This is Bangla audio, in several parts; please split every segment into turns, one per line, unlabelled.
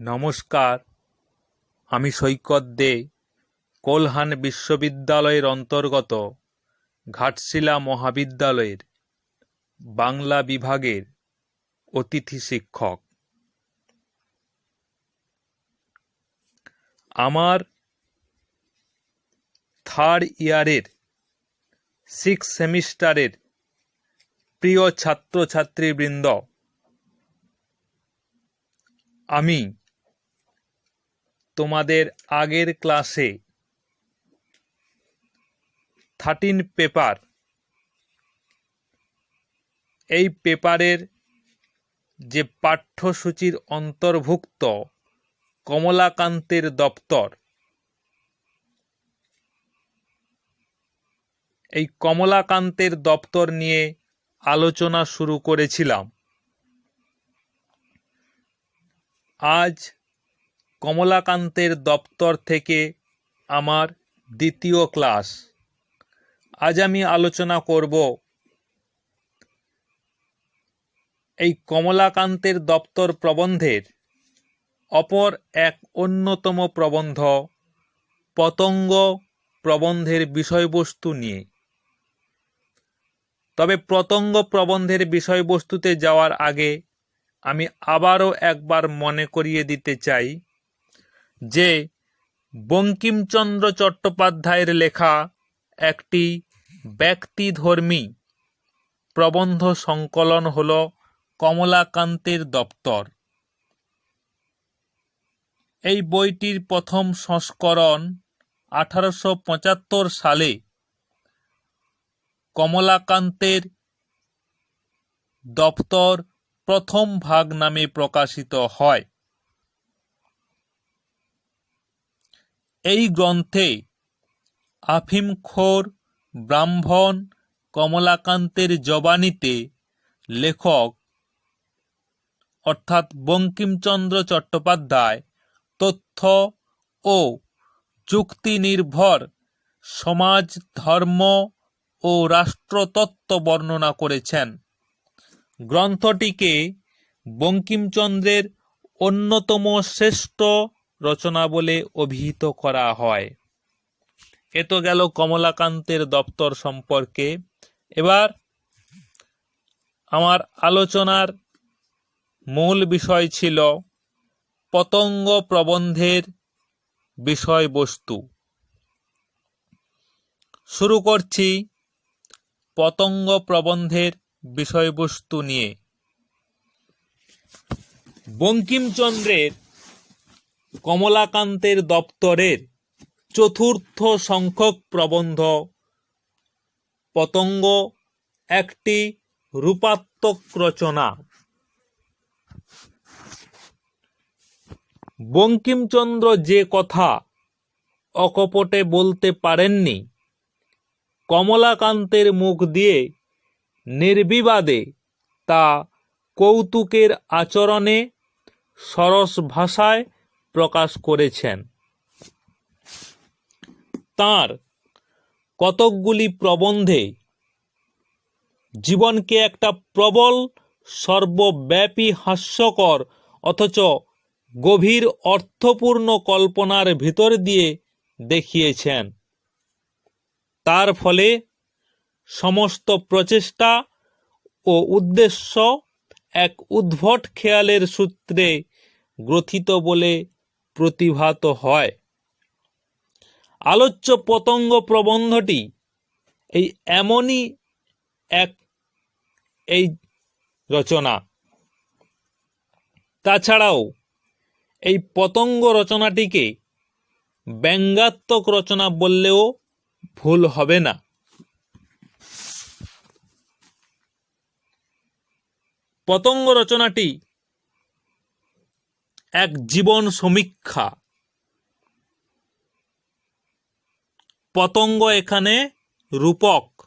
নমস্কার, আমি সৈকত দে, কোলহান বিশ্ববিদ্যালয়ের অন্তর্গত ঘাটশিলা মহাবিদ্যালয়ের বাংলা বিভাগের অতিথি শিক্ষক। আমার থার্ড ইয়ারের সিক্স সেমিস্টারের প্রিয় ছাত্রছাত্রীবৃন্দ, আমি তোমাদের আগের ক্লাসে থার্টিন পেপার, এই পেপারের যে পাঠ্যসূচির অন্তর্ভুক্ত কমলাকান্তের দপ্তর, এই কমলাকান্তের দপ্তর নিয়ে আলোচনা শুরু করেছিলাম। আজ কমলাকান্তের দপ্তর থেকে আমার দ্বিতীয় ক্লাস। আজ আমি আলোচনা করব এই কমলাকান্তের দপ্তর প্রবন্ধের। অপর এক অন্যতম প্রবন্ধ পতঙ্গ প্রবন্ধের বিষয়বস্তু নিয়ে। তবে প্রতঙ্গ প্রবন্ধের বিষয়বস্তুতে যাওয়ার আগে আমি আবারও একবার মনে করিয়ে দিতে চাই যে বঙ্কিমচন্দ্র চট্টোপাধ্যায়ের লেখা একটি ব্যক্তিধর্মী প্রবন্ধ সংকলন হল কমলাকান্তের দপ্তর। এই বইটির প্রথম সংস্করণ আঠারোশো পঁচাত্তর সালে কমলাকান্তের দপ্তর প্রথম ভাগ নামে প্রকাশিত হয়। এই গ্রন্থে আফিমখোর ব্রাহ্মণ, কমলাকান্তের জবানিতে লেখক অর্থাৎ বঙ্কিমচন্দ্র চট্টোপাধ্যায় তথ্য ও যুক্তি নির্ভর সমাজ, ধর্ম ও রাষ্ট্রতত্ত্ব বর্ণনা করেছেন। গ্রন্থটিকে বঙ্কিমচন্দ্রের অন্যতম শ্রেষ্ঠ রচনা বলে অভিহিত করা হয়। এ তো গেল কমলাকান্তের দপ্তর সম্পর্কে। এবার আমার আলোচনার মূল বিষয় ছিল পতঙ্গ প্রবন্ধের বিষয়বস্তু। শুরু করছি পতঙ্গ প্রবন্ধের বিষয়বস্তু নিয়ে। বঙ্কিমচন্দ্রের কমলাকান্তের দপ্তরের চতুর্থ সংখ্যক প্রবন্ধ। পতঙ্গ, একটি রূপাত্মক রচনা। বঙ্কিমচন্দ্র যে কথা অকপটে বলতে পারেননি, কমলাকান্তের মুখ দিয়ে নির্বিবাদে তা কৌতুকের আচরণে, সরস ভাষায় প্রকাশ করেছেন। তার কতকগুলি প্রবন্ধে জীবনকে একটা প্রবল, সর্বব্যাপী, হাস্যকর, অথচ গভীর, অর্থপূর্ণ কল্পনার ভিতর দিয়ে দেখিয়েছেন। তার ফলে সমস্ত প্রচেষ্টা ও উদ্দেশ্য এক উদ্ভট খেয়ালের সূত্রে গ্রথিত বলে প্রতিভাত হয়। আলোচ্য পতঙ্গ প্রবন্ধটি এই এমনই এক এই রচনা। তাছাড়াও এই পতঙ্গ রচনাটিকে ব্যঙ্গাত্মক রচনা বললেও ভুল হবে না। পতঙ্গ রচনাটি এক জীবন সমীক্ষা। পতঙ্গ এখানে রূপক।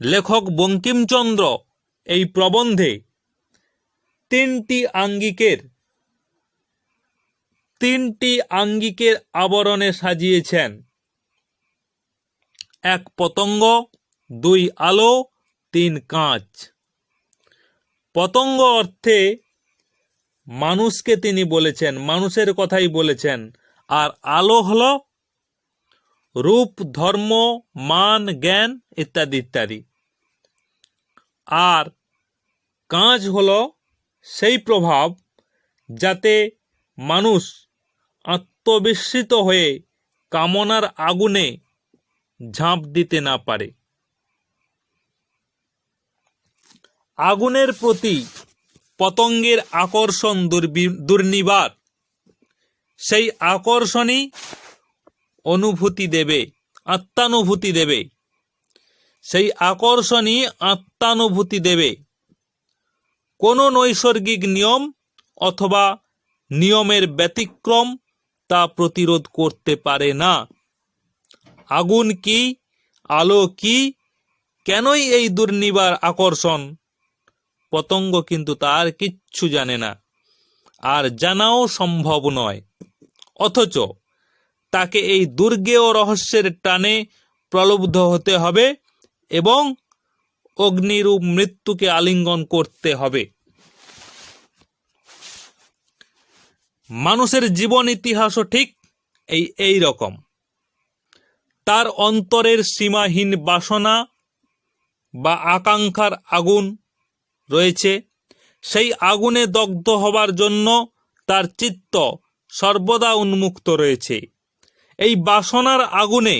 লেখক বঙ্কিমচন্দ্র এই প্রবন্ধে তিনটি আঙ্গিকের তিনটি আঙ্গিকের আবরণে সাজিয়েছেন। এক পতঙ্গ, দুই আলো, তিন কাঁচ। পতঙ্গ অর্থে মানুষকে তিনি বলেছেন, মানুষের কথাই বলেছেন। আর আলো হল রূপ, ধর্ম, মান, জ্ঞান ইত্যাদি ইত্যাদি। আর কাঁচ হল সেই প্রভাব যাতে মানুষ আত্মবিস্মৃত হয়ে কামনার আগুনে ঝাঁপ দিতে না পারে। আগুনের প্রতি পতঙ্গের আকর্ষণ দুর্নিবার সেই আকর্ষণই অনুভূতি দেবে, আত্মানুভূতি দেবে। সেই আকর্ষণই আত্মানুভূতি দেবে। কোনো নৈসর্গিক নিয়ম অথবা নিয়মের ব্যতিক্রম তা প্রতিরোধ করতে পারে না। আগুন কি, আলো কি, কেনই এই দুর্নিবার আকর্ষণ? পতঙ্গ কিন্তু তার কিচ্ছু জানে না। আর জানাও সম্ভব নয়। অথচ তাকে এই দুর্গেয় রহস্যের টানে প্রলুব্ধ হতে হবে এবং অগ্নিরূপ মৃত্যুকে আলিঙ্গন করতে হবে। মানুষের জীবন ইতিহাসও ঠিক এই এই রকম। তার অন্তরের সীমাহীন বাসনা বা আকাঙ্ক্ষার আগুন রয়েছে, সেই আগুনে দগ্ধ হবার জন্য তার চিত্ত সর্বদা উন্মুক্ত রয়েছে। এই বাসনার আগুনে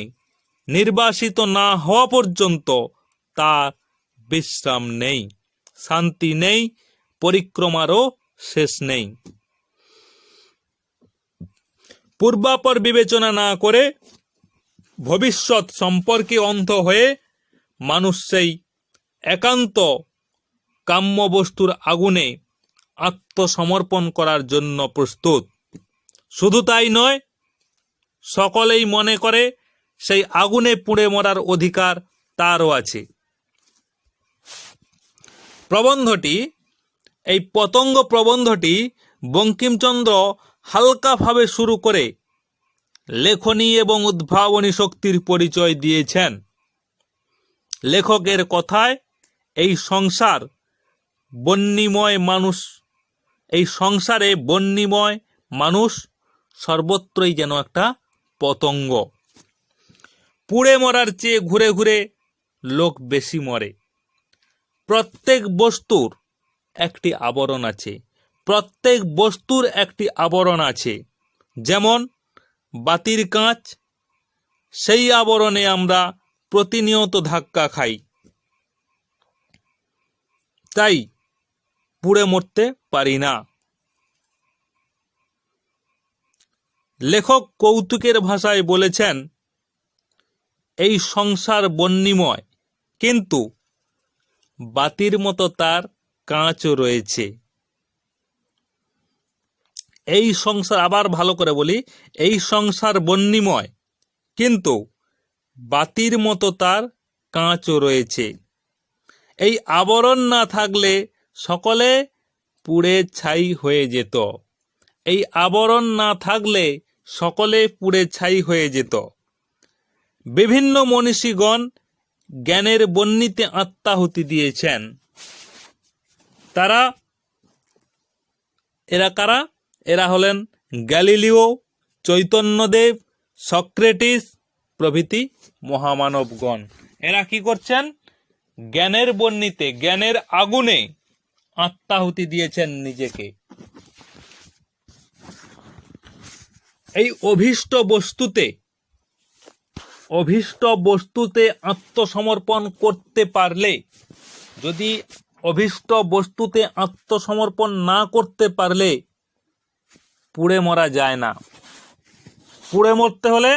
নির্বাসিত না হওয়া পর্যন্ত তার বিশ্রাম নেই, শান্তি নেই পরিক্রমারও শেষ নেই। পূর্বাপর বিবেচনা না করে ভবিষ্যৎ সম্পর্কে অন্ধ হয়ে মানুষ সেই একান্ত কাম্য বস্তুর আগুনে আত্মসমর্পণ করার জন্য প্রস্তুত। শুধু তাই নয়, সকলেই মনে করে সেই আগুনে পুড়ে মরার অধিকার তারও আছে। প্রবন্ধটি, এই পতঙ্গ প্রবন্ধটি বঙ্কিমচন্দ্র হালকাভাবে শুরু করে লেখনী এবং উদ্ভাবনী শক্তির পরিচয় দিয়েছেন। লেখকের কথায় এই সংসার বন্যিময় মানুষ। এই সংসারে বন্যিময় মানুষ সর্বত্রই যেন একটা পতঙ্গ। পুড়ে মরার চেয়ে ঘুরে ঘুরে লোক বেশি মরে। প্রত্যেক বস্তুর একটি আবরণ আছে। প্রত্যেক বস্তুর একটি আবরণ আছে। যেমন বাতির কাঁচ, সেই আবরণে আমরা প্রতিনিয়ত ধাক্কা খাই। তাই পুড়ে মরতে পারি না। লেখক কৌতুকের ভাষায় বলেছেন, এই সংসার বন্যিময়, কিন্তু বাতির মতো তার কাঁচও রয়েছে। এই সংসার, আবার ভালো করে বলি, এই সংসার বন্যিময়, কিন্তু বাতির মতো তার কাঁচও রয়েছে। এই আবরণ না থাকলে সকলে পুড়ে ছাই হয়ে যেত। এই আবরণ না থাকলে সকলে পুড়ে ছাই হয়ে যেত। বিভিন্ন মনীষীগণ জ্ঞানের বন্যিতে আত্মাহুতি দিয়েছেন। তারা, এরা কারা? এরা হলেন গ্যালিলিও, চৈতন্যদেব, সক্রেটিস প্রভৃতি মহামানবগণ। এরা কি করছেন? জ্ঞানের বন্যিতে জ্ঞানের আগুনে আত্মাহুতি দিয়েছেন নিজেকে। এই অভীষ্ট বস্তুতে অভীষ্ট বস্তুতে আত্মসমর্পণ করতে পারলে, যদি অভীষ্ট বস্তুতে আত্মসমর্পণ না করতে পারলে, পুড়ে মরা যায় না। পুড়ে মরতে হলে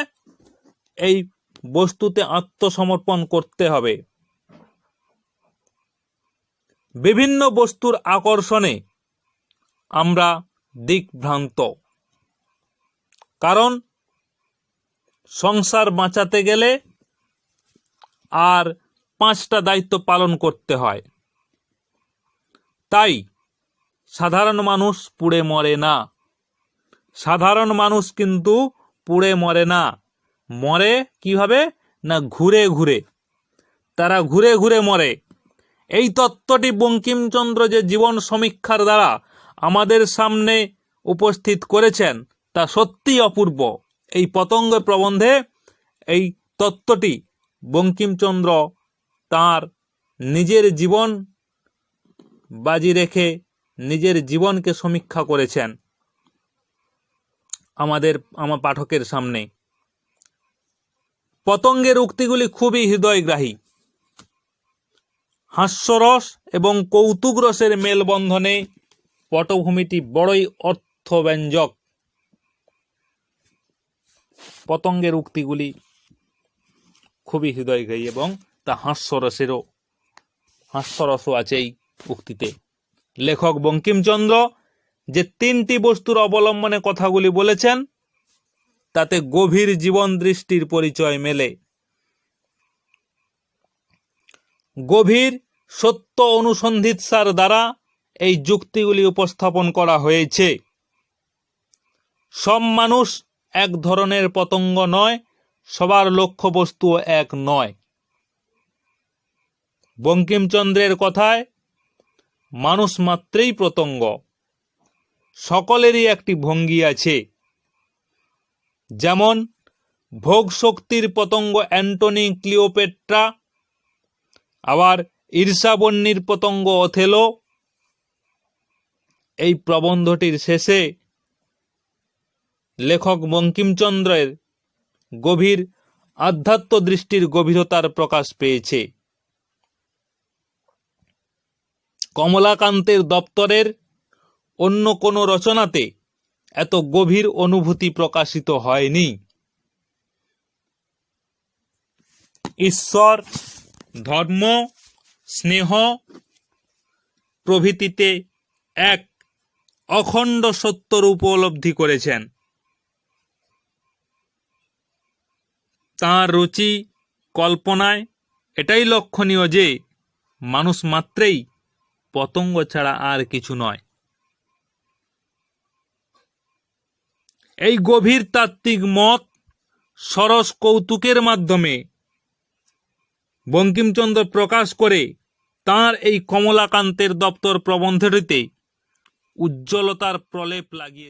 এই বস্তুতে আত্মসমর্পণ করতে হবে। বিভিন্ন বস্তুর আকর্ষণে আমরা দিকভ্রান্ত। কারণ সংসার বাঁচাতে গেলে আর পাঁচটা দায়িত্ব পালন করতে হয়। তাই সাধারণ মানুষ পুড়ে মরে না। সাধারণ মানুষ কিন্তু পুড়ে মরে না। মরে কীভাবে? না ঘুরে ঘুরে। তারা ঘুরে ঘুরে মরে। এই তত্ত্বটি বঙ্কিমচন্দ্র যে জীবন সমীক্ষার দ্বারা আমাদের সামনে উপস্থিত করেছেন, তা সত্যিই অপূর্ব। এই পতঙ্গ প্রবন্ধে এই তত্ত্বটি বঙ্কিমচন্দ্র তার নিজের জীবন বাজি রেখে নিজের জীবনকে সমীক্ষা করেছেন আমাদের, আমার পাঠকের সামনে। পতঙ্গের উক্তিগুলি খুবই হৃদয়গ্রাহী। হাস্যরস এবং কৌতুক রসের মেলবন্ধনে পটভূমিটি বড়ই অর্থব্যঞ্জক। পতঙ্গের উক্তিগুলি খুবই হৃদয়গ্রাহী এবং তা হাস্যরসেরও, হাস্যরসও আছে এই উক্তিতে। লেখক বঙ্কিমচন্দ্র যে তিনটি বস্তুর অবলম্বনে কথাগুলি বলেছেন, তাতে গভীর জীবন দৃষ্টির পরিচয় মেলে। গভীর সত্য অনুসন্ধিৎসার দ্বারা এই যুক্তিগুলি উপস্থাপন করা হয়েছে। সব মানুষ এক ধরনের পতঙ্গ নয়, সবার লক্ষ্যবস্তু এক নয়। বঙ্কিমচন্দ্রের কথায়, মানুষ মাত্রেই প্রতঙ্গ সকলেরই একটি ভঙ্গি আছে। যেমন ভোগ শক্তির পতঙ্গ অ্যান্টনি ক্লিওপেট্রা আবার ঈর্ষাবন্যীর পতঙ্গ অথেলো। এই প্রবন্ধটির শেষে লেখক বঙ্কিমচন্দ্রের গভীর আধ্যাত্ম দৃষ্টির গভীরতার প্রকাশ পেয়েছে। কমলাকান্তের দপ্তরের অন্য কোনো রচনাতে এত গভীর অনুভূতি প্রকাশিত হয়নি। ঈশ্বর ধর্ম, স্নেহ প্রভৃতিতে এক অখণ্ড সত্যর উপলব্ধি করেছেন। তাঁর রুচি, কল্পনায় এটাই লক্ষণীয় যে মানুষ মাত্রেই পতঙ্গ ছাড়া আর কিছু নয়। এই গভীর তাত্ত্বিক মত সরস কৌতুকের মাধ্যমে বঙ্কিমচন্দ্র প্রকাশ করে তার এই কমলাকান্তের দপ্তর প্রবন্ধটিতে উজ্জ্বলতার প্রলেপ লাগিয়ে